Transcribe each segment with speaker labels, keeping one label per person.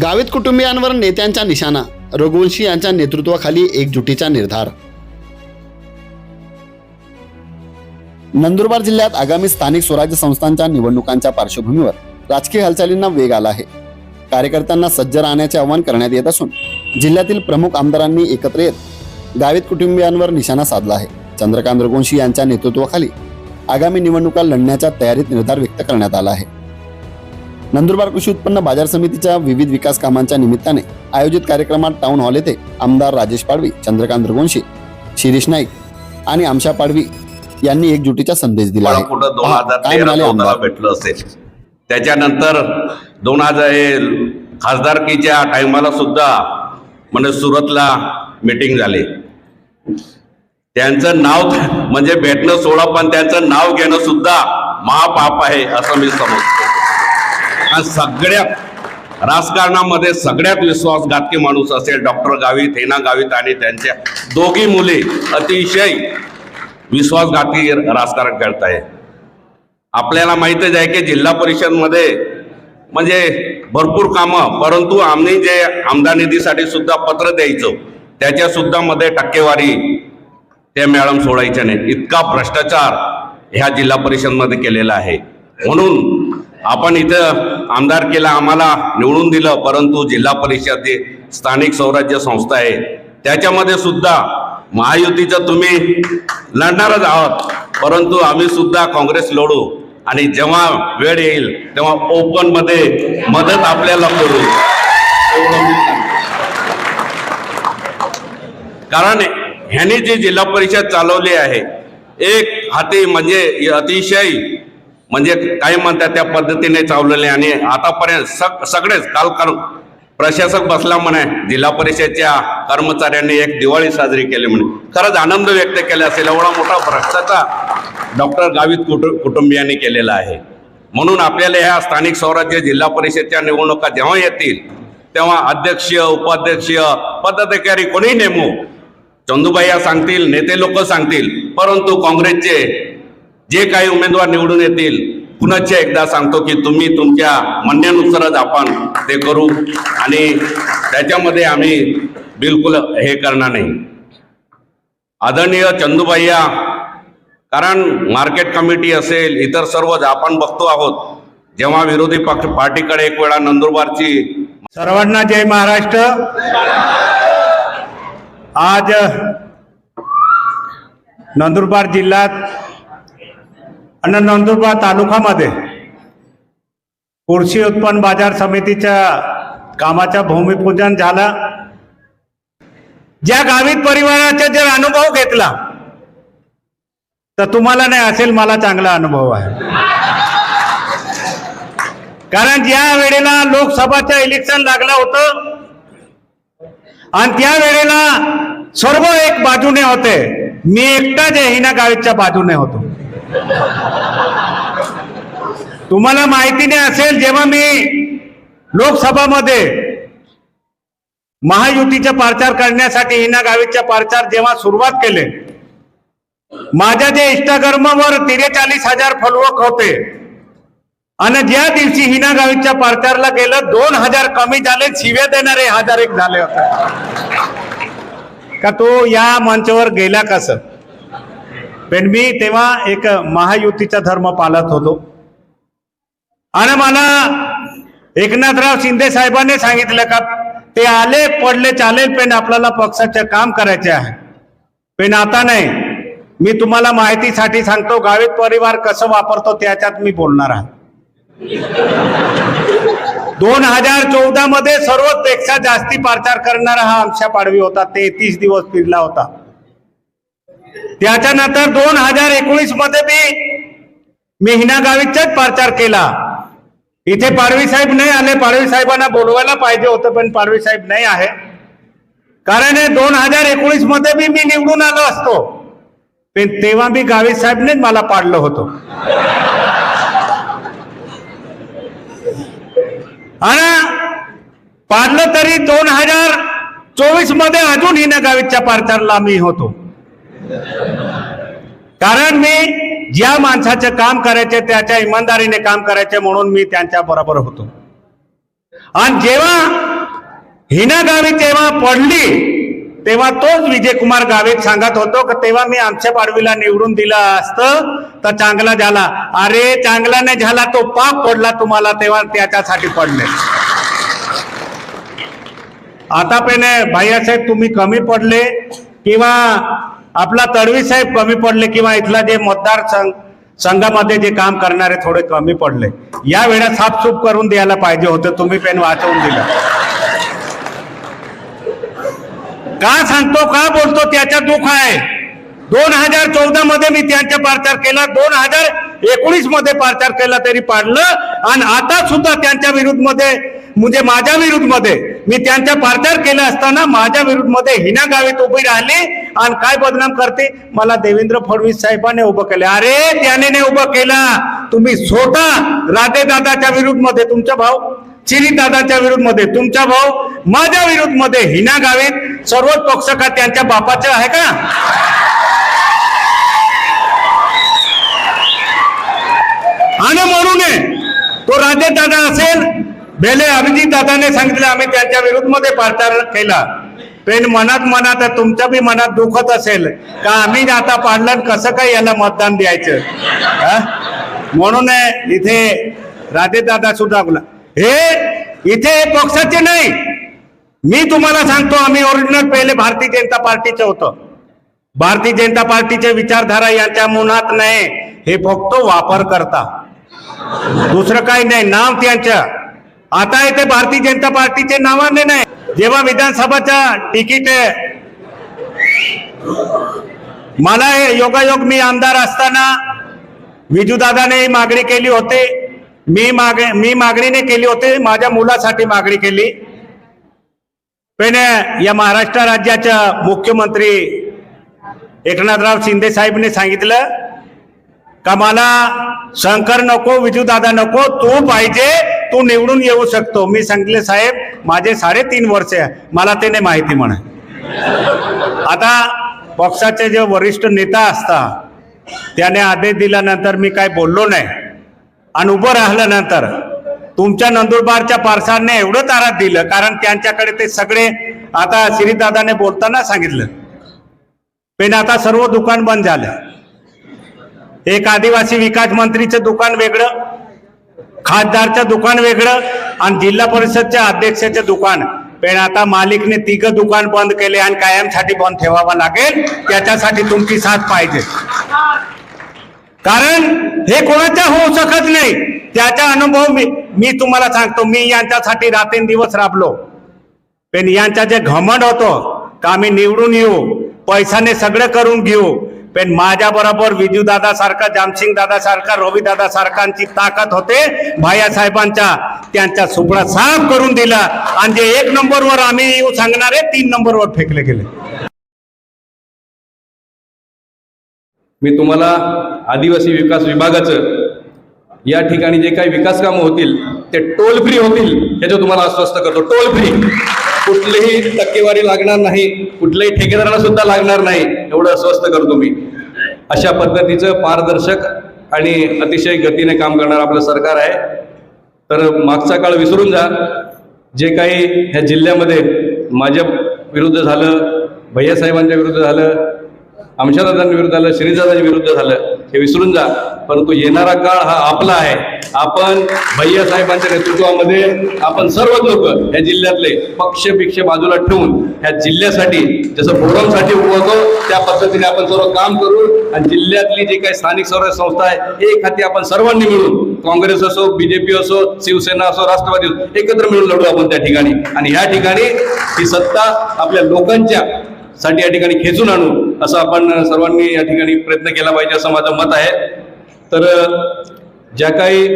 Speaker 1: गावित कुटुंबियांवर नेत्यांचा निशाणा रघुवंशी यांच्या नेतृत्वाखाली एकजुटीचा निर्धार. नंदुरबार जिल्ह्यात आगामी स्थानिक स्वराज्य संस्थांच्या निवडणुकांच्या पार्श्वभूमीवर राजकीय हालचालींना वेग आला आहे. कार्यकर्त्यांना सज्ज राहण्याचे आवाहन करण्यात येत असून जिल्ह्यातील प्रमुख आमदारांनी एकत्र येत गावित कुटुंबियांवर निशाणा साधला आहे. चंद्रकांत रघुवंशी यांच्या नेतृत्वाखाली आगामी निवडणुका लढण्याच्या तयारीत निर्धार व्यक्त करण्यात आला आहे. नंदुरबार कृषी उत्पन्न बाजार समितीच्या विविध विकास कामांच्या निमित्ताने आयोजित कार्यक्रमात टाउन हॉल येथे आमदार राजेश पाडवी चंद्रकांत रघुवंशी शिरीष नाईक आणि आमशा पाडवी यांनी एकजुटीचा संदेश दिला आहे.
Speaker 2: भेटलं असेल. त्याच्यानंतर दोन हजार खासदारकीच्या टायमाला सुद्धा म्हणजे सुरतला मीटिंग झाली. त्यांचं नाव म्हणजे भेटणं सोडा पण त्यांचं नाव घेणं सुद्धा महापाप आहे असं मी समजतो. आज सगळ्यात राजकारणामध्ये सगळ्यात विश्वासघातकी माणूस असेल डॉक्टर गावित हेना गावित आणि त्यांच्या दोघी मुली अतिशय विश्वासघाती राजकारण करताय. आपल्याला माहितच आहे की जिल्हा परिषदमध्ये म्हणजे भरपूर कामं परंतु आम्ही जे आमदार निधीसाठी सुद्धा पत्र द्यायचो त्याच्या सुद्धा मध्ये टक्केवारी ते मॅडम सोडायच्या नाही इतका भ्रष्टाचार ह्या जिल्हा परिषदमध्ये केलेला आहे. म्हणून आपण इथं आमदार केला आम्हाला निवडून दिलं परंतु जिल्हा परिषद स्थानिक स्वराज्य संस्था आहे. त्याच्यामध्ये सुद्धा महायुतीचं तुम्ही लढणारच आहोत परंतु आम्ही सुद्धा काँग्रेस लढू आणि जेव्हा वेळ येईल तेव्हा ओपनमध्ये मदत आपल्याला करू. कारण ह्यांनी जी जिल्हा परिषद चालवली आहे एक हाती म्हणजे अतिशय म्हणजे काय म्हणतात त्या पद्धतीने चावलेले आणि आतापर्यंत सग सगळेच काल काल प्रशासक बसला म्हणे जिल्हा परिषदच्या कर्मचाऱ्यांनी एक दिवाळी साजरी केली म्हणे. खरंच आनंद व्यक्त केला असेल एवढा मोठा भ्रष्टाचार डॉक्टर गावित कुटु कुटुंबियांनी केलेला आहे. म्हणून आपल्याला ह्या स्थानिक स्वराज्य जिल्हा परिषदच्या निवडणुका जेव्हा येतील तेव्हा अध्यक्ष उपाध्यक्ष पदाधिकारी कोणी नेमू? चंदूबाई सांगतील नेते लोक सांगतील परंतु काँग्रेसचे जे काही उमेदवार निवडून येतील पुनश्च एकदा सांगतो की तुम्ही तुमच्या म्हणण्यानुसारच आपण ते करू आणि त्याच्यामध्ये आम्ही बिलकुल हे करणार नाही. आदरणीय चंदूबाईया कारण मार्केट कमिटी असेल इतर सर्वच आपण बघतो आहोत. जेव्हा विरोधी पक्ष पार्टीकडे एक वेळा नंदुरबारची
Speaker 3: सर्वांना जय महाराष्ट्र. आज नंदुरबार जिल्ह्यात आणि नंदुरबार तालुकामध्ये कृषी उत्पन्न बाजार समितीच्या कामाचा भूमिपूजन झालं. ज्या गावित परिवाराचा जर अनुभव घेतला तर तुम्हाला नाही असेल मला चांगला अनुभव आहे. कारण ज्या वेळेला लोकसभाचं इलेक्शन लागलं होतं आणि त्या वेळेला सर्व एक बाजूने होते. मी एकटाच हिना गावीच्या बाजूने होतो. तुम्हाला माहिती नाही असेल जेव्हा मी लोकसभामध्ये महायुतीचा प्रचार करण्यासाठी हिना गावीच्या प्रचार जेव्हा सुरुवात केले माझ्या जे इंस्टाग्रामवर तिरेचाळीस हजार फॉलोअर होते आणि ज्या दिवशी हिना गावीच्या प्रचारला गेलं दोन हजार कमी झाले शिव्या देणारे हजार एक झाले होते. का तो या मंचावर गेला कसं? पण मी तेव्हा एक महायुतीचा धर्म पाळत होतो. आणि मला एकनाथराव शिंदे साहेबांनी सांगितलं का ते आले पडले चालेल पण आपल्याला पक्षाचे काम करायचे आहे. पण आता नाही. मी तुम्हाला माहितीसाठी सांगतो गावित परिवार कसं वापरतो त्याच्यात मी बोलणार आहे. दोन हजार चौदा मध्ये सर्वपेक्षा जास्ती प्रचार करणारा हा आमच्या पाडवी होता तेहतीस दिवस फिरला होता. त्याच्यानंतर दोन हजार एकोणीसमध्ये मी मी हिना गावीचाच प्रचार केला. इथे पाडवी साहेब नाही आले. पाडवी साहेबांना बोलवायला पाहिजे होतं पण पाडवी साहेब नाही आहे. कारण दोन हजार एकोणीसमध्ये बी मी निवडून आलो असतो. पण तेव्हा मी गावी साहेबनेच मला पाडलं होतं. आणि पाडलं तरी दोन हजार चोवीसमध्ये अजून हिना गावीच्या प्रचारला मी होतो. कारण मी ज्या माणसाचं काम करायचे त्याच्या इमानदारीने काम करायचे म्हणून मी त्यांच्या बरोबर होतो. आणि जेव्हा हिना गावी तेव्हा पडली तेव्हा तोच विजयकुमार गावीत सांगत होतो की तेव्हा मी आमच्या पाडवीला निवडून दिलं असतं तर चांगला झाला. अरे चांगला नाही झाला तो पाप पडला तुम्हाला तेव्हा त्याच्यासाठी पडले. आता पण भैयासाहेब तुम्ही कमी पडले किंवा आपला तडवी साहेब कमी पडले किंवा इथला जे मतदार संघ संघामध्ये जे काम करणारे थोडे कमी पडले. या वेळा साफसूफ करून द्यायला पाहिजे होतं तुम्ही पेन वाचवून दिलं. का सांगतो का बोलतो त्याच्या दुःख आहे. दोन हजार चौदा मध्ये मी त्यांचा प्रचार केला दोन हजार एकोणीसमध्ये प्रचार केला तरी पाडलं आणि आता सुद्धा त्यांच्या विरुद्धमध्ये म्हणजे माझ्या विरुद्धमध्ये मी त्यांचा प्रचार केला असताना माझ्या विरुद्धमध्ये हिना गावीत उभी राहिली आणि काय बदनाम करते? मला देवेंद्र फडणवीस साहेबांनी उभं केलं. अरे त्याने नाही उभं केला. तुम्ही स्वतः राधे दादाच्या विरुद्धमध्ये तुमचा भाऊ चिरी दादाच्या विरुद्धमध्ये तुमचा भाऊ माझ्या विरुद्धमध्ये हिना गावीत सर्वच पक्ष का त्यांच्या बापाचं आहे का? आणि म्हणून तो राजे दादा असेल बेले अभिजित दादाने सांगितलं आम्ही त्यांच्या विरुद्धमध्ये प्रचार केला. पेन मनात मनात तुमच्या बी मनात दुखत असेल. का आम्ही आता पाडलं कसं काय याला मतदान द्यायचं? हा? म्हणून इथे राधे दादा सुद्धा बोला. हे इथे हे पक्षाचे नाही. मी तुम्हाला सांगतो आम्ही ओरिजिनल पहिले भारतीय जनता पार्टीचे होतो. भारतीय जनता पार्टीचे विचारधारा यांच्या मनात नाही. हे फक्त वापर करता दुसरं काही नाही नाव त्यांचं. आता इथे भारतीय जनता पार्टीचे नावाने नाही. जेव्हा विधानसभाचा तिकीट मला हे योगायोग मी आमदार असताना विजूदादाने मागणी केली होती. मी माग मी मागणीने केली होती माझ्या मुलासाठी मागणी केली. पण या महाराष्ट्र राज्याच्या मुख्यमंत्री एकनाथराव शिंदे साहेबने सांगितलं का मला शंकर नको विजूदादा नको तू पाहिजे तू निवडून येऊ शकतो. मी सांगितले साहेब माझे साडेतीन वर्ष आहे. मला ते नाही माहिती म्हणा. आता पक्षाचे जे वरिष्ठ नेता असतात त्याने आदेश दिल्यानंतर मी काय बोललो नाही. आणि उभं राहिल्यानंतर तुमच्या नंदुरबारच्या पारसाने एवढं तारात दिलं कारण त्यांच्याकडे ते सगळे आता श्रीदादाने बोलताना सांगितलं. पण आता सर्व दुकान बंद झालं. एक आदिवासी विकास मंत्रीचं दुकान वेगळं खासदारचं दुकान वेगळं आणि जिल्हा परिषदच्या अध्यक्षाचं दुकान. पण आता मालिकने तिघं दुकान बंद केले आणि कायमसाठी बंद ठेवावं लागेल. त्याच्यासाठी तुमची साथ पाहिजे. कारण हे कोणाच्या होऊ शकत नाही. त्याचा अनुभव मी मी तुम्हाला सांगतो. मी यांच्यासाठी रात्रंदिवस राबलो. पण यांचा जे घमंड होतो का आम्ही निवडून येऊ पैशाने सगळं करून घेऊ पण माझ्याबरोबर विजू दादा सारखा जामसिंग दादा सारखा रवी दादा सारखांची ताकद होते. भाया साहेबांच्या त्यांचा सुपडा साफ करून दिला. आणि जे एक नंबरवर आम्ही येऊ सांगणारे तीन नंबरवर फेकले गेले.
Speaker 4: मी तुम्हाला आदिवासी विकास विभागाचं या ठिकाणी जे काही विकास कामं होतील ते टोल फ्री होतील याचं तुम्हाला आश्वस्त करतो टोल फ्री कुठलीही टक्केवारी लागणार नाही कुठल्याही ठेकेदारांना सुद्धा लागणार नाही एवढं आश्वस्त करतो मी. अशा पद्धतीचं पारदर्शक आणि अतिशय गतीने काम करणारं आपलं सरकार आहे. तर मागचा काळ विसरून जा. जे काही ह्या जिल्ह्यामध्ये माझ्या विरुद्ध झालं भैयासाहेबांच्या विरुद्ध झालं आमच्यादादांच्या विरुद्ध झालं श्रीदादांच्या विरुद्ध झालं. हे विसरून जा. परंतु येणारा काळ हा आपला आहे. आपण भैया साहेबांच्या नेतृत्वामध्ये आपण सर्व लोक या जिल्ह्यातले पक्ष भिक्ष बाजूला ठेवून ह्या जिल्ह्यासाठी जसं फोरमसाठी उभं त्या पद्धतीने आपण सर्व काम करू आणि जिल्ह्यातली जी काही स्थानिक स्वराज्य संस्था आहे एक हाती आपण सर्वांनी मिळून काँग्रेस असो बीजेपी असो शिवसेना असो राष्ट्रवादी असो एकत्र मिळून लढू आपण त्या ठिकाणी. आणि ह्या ठिकाणी ही सत्ता आपल्या लोकांच्या साठी या ठिकाणी खेचून आणू असं आपण सर्वांनी या ठिकाणी प्रयत्न केला पाहिजे असं माझं मत आहे. तर ज्या काही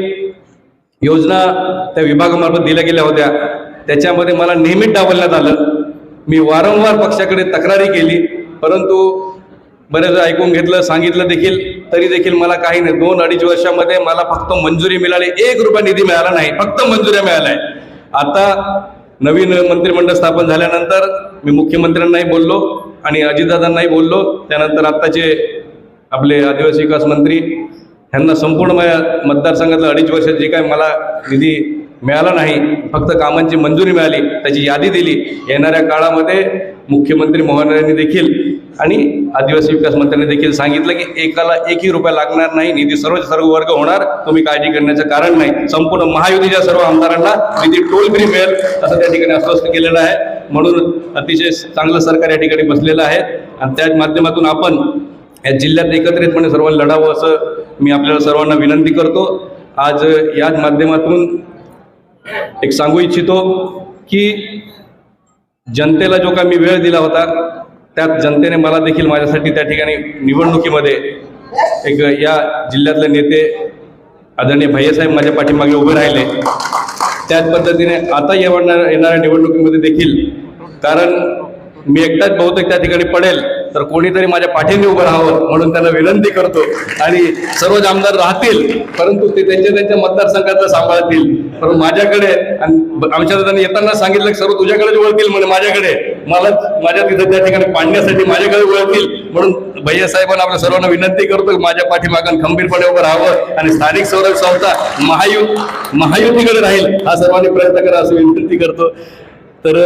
Speaker 4: योजना त्या विभागामार्फत दिल्या गेल्या होत्या त्याच्यामध्ये मला नेहमीच डावलण्यात आलं. मी वारंवार पक्षाकडे तक्रारी केली परंतु बरेच ऐकून घेतलं सांगितलं देखील तरी देखील मला काही नाही. दोन अडीच वर्षामध्ये मला फक्त मंजुरी मिळाली. एक रुपया निधी मिळाला नाही फक्त मंजुऱ्या मिळाल्या. आहे आता नवीन मंत्रिमंडळ स्थापन झाल्यानंतर मी मुख्यमंत्र्यांनाही बोललो आणि अजितदादांनाही बोललो. त्यानंतर आत्ताचे आपले आदिवासी विकास मंत्री ह्यांना संपूर्ण माझ्या मतदारसंघातलं अडीच वर्षात जे काय मला निधी मिळाला नाही फक्त कामांची मंजुरी मिळाली त्याची यादी दिली. येणाऱ्या काळामध्ये मुख्यमंत्री महोदयांनी देखील आणि आदिवासी विकास मंत्र्यांनी देखील सांगितलं की एकाला एकही रुपया लागणार नाही निधी सर्वच सर्व वर्ग होणार तुम्ही काळजी करण्याचं कारण नाही. संपूर्ण महायुतीच्या सर्व आमदारांना निधी टोल फ्री मिळेल असं त्या ठिकाणी आश्वस्त केलेलं आहे. म्हणून अतिशय चांगलं सरकार या ठिकाणी बसलेलं आहे. आणि त्या माध्यमातून आपण या जिल्ह्यात एकत्रितपणे सर्वांना लढावं असं मी आपल्याला सर्वांना विनंती करतो. आज याच माध्यमातून एक सांगू इच्छितो की जनतेला जो का मी वेळ दिला होता त्यात जनतेने मला देखील माझ्यासाठी त्या ठिकाणी निवडणुकीमध्ये एक या जिल्ह्यातले नेते आदरणीय भैयासाहेब माझ्या पाठीमागे उभे राहिले. त्याच पद्धतीने आता येणार येणाऱ्या निवडणुकीमध्ये देखील कारण मी एकटाच बहुतेक त्या ठिकाणी पडेल. तर कोणीतरी माझ्या पाठीने उभं राहावं म्हणून त्यांना विनंती करतो. आणि सर्वच आमदार राहतील परंतु ते त्यांच्या त्यांच्या मतदारसंघातलं सांभाळतील. पण माझ्याकडे आणि आमच्या त्यांनी येताना सांगितलं की सर्व तुझ्याकडेच वळतील म्हणजे माझ्याकडे. मला माझ्या तिथं त्या ठिकाणी पाडण्यासाठी माझ्याकडे वळतील म्हणून भैया साहेबांना आपल्या सर्वांना विनंती करतो की माझ्या पाठीमागून खंबीरपणे उभं राहावं आणि स्थानिक स्वराज्य संस्था महायु महायुतीकडे राहील हा सर्वांनी प्रयत्न करा असं विनंती करतो. तर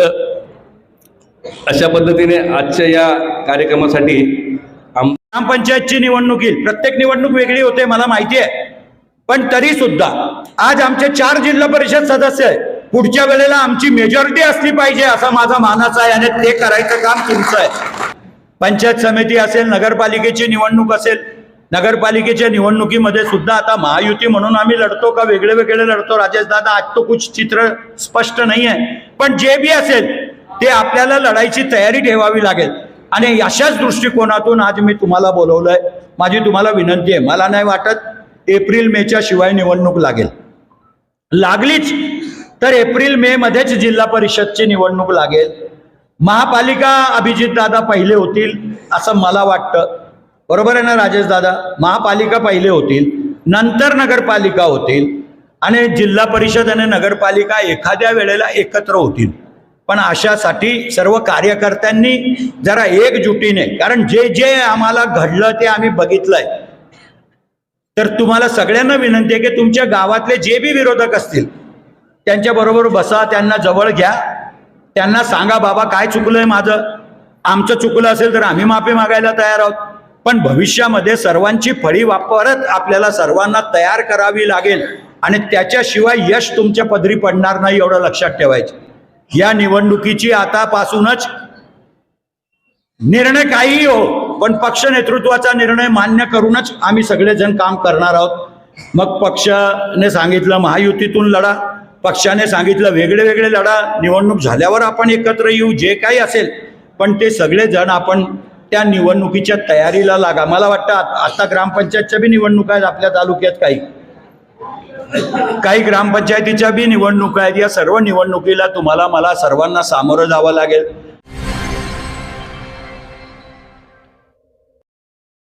Speaker 4: अशा पद्धतीने आजच्या या कार्यक्रमासाठी
Speaker 5: ग्रामपंचायतची निवडणूक येईल. प्रत्येक निवडणूक वेगळी होते मला माहिती आहे. पण तरी सुद्धा आज आमचे चार जिल्हा परिषद सदस्य आहे पुढच्या वेळेला आमची मेजॉरिटी असली पाहिजे असा माझा मानस आहे आणि ते करायचं काम तुमचं आहे. पंचायत समिती असेल नगरपालिकेची निवडणूक असेल नगरपालिकेच्या निवडणुकीमध्ये सुद्धा आता महायुती म्हणून आम्ही लढतो का वेगळे वेगळे लढतो? राजेश दादा आज तो कुछ चित्र स्पष्ट नाही आहे पण जे बी असेल ते आपल्याला लढायची तयारी ठेवावी लागेल. आणि अशाच दृष्टिकोनातून आज मी तुम्हाला बोलवलं आहे माझी तुम्हाला विनंती आहे. मला नाही वाटत एप्रिल मेच्या शिवाय निवडणूक लागेल. लागलीच. तर एप्रिल मे मध्येच जिल्हा परिषदची निवडणूक लागेल. महापालिका अभिजित दादा पहिले होतील असं मला वाटतं. बरोबर आहे ना राजेश दादा? महापालिका पहिले होतील नंतर नगरपालिका होतील आणि जिल्हा परिषद आणि नगरपालिका एखाद्या वेळेला एकत्र होतील. पण अशासाठी सर्व कार्यकर्त्यांनी जरा एकजुटीने कारण जे जे आम्हाला घडलं ते आम्ही बघितलंय. तर तुम्हाला सगळ्यांना विनंती आहे की तुमच्या गावातले जे बी विरोधक असतील त्यांच्याबरोबर बसा त्यांना जवळ घ्या. त्यांना सांगा बाबा काय चुकलंय माझं? आमचं चुकलं असेल तर आम्ही माफी मागायला तयार आहोत. पण भविष्यामध्ये सर्वांची फळी वापरत आपल्याला सर्वांना तयार करावी लागेल आणि त्याच्याशिवाय यश तुमच्या पदरी पडणार नाही एवढं लक्षात ठेवायचं. या निवडणुकीची आतापासूनच निर्णय काहीही हो पण पक्ष नेतृत्वाचा निर्णय मान्य करूनच आम्ही सगळेजण काम करणार आहोत. मग पक्षाने सांगितलं महायुतीतून लढा पक्षाने सांगितलं वेगळे वेगळे लढा निवडणूक झाल्यावर आपण एकत्र येऊ जे काही असेल. पण ते सगळेजण आपण त्या निवडणुकीच्या तयारीला लागा. मला वाटतं आता ग्रामपंचायतच्या बी निवडणुका आहेत आपल्या तालुक्यात काही. काही ग्रामपंचायतीच्या बी निवडणुका आहेत. या सर्व निवडणुकीला तुम्हाला मला सर्वांना सामोरं जावं लागेल.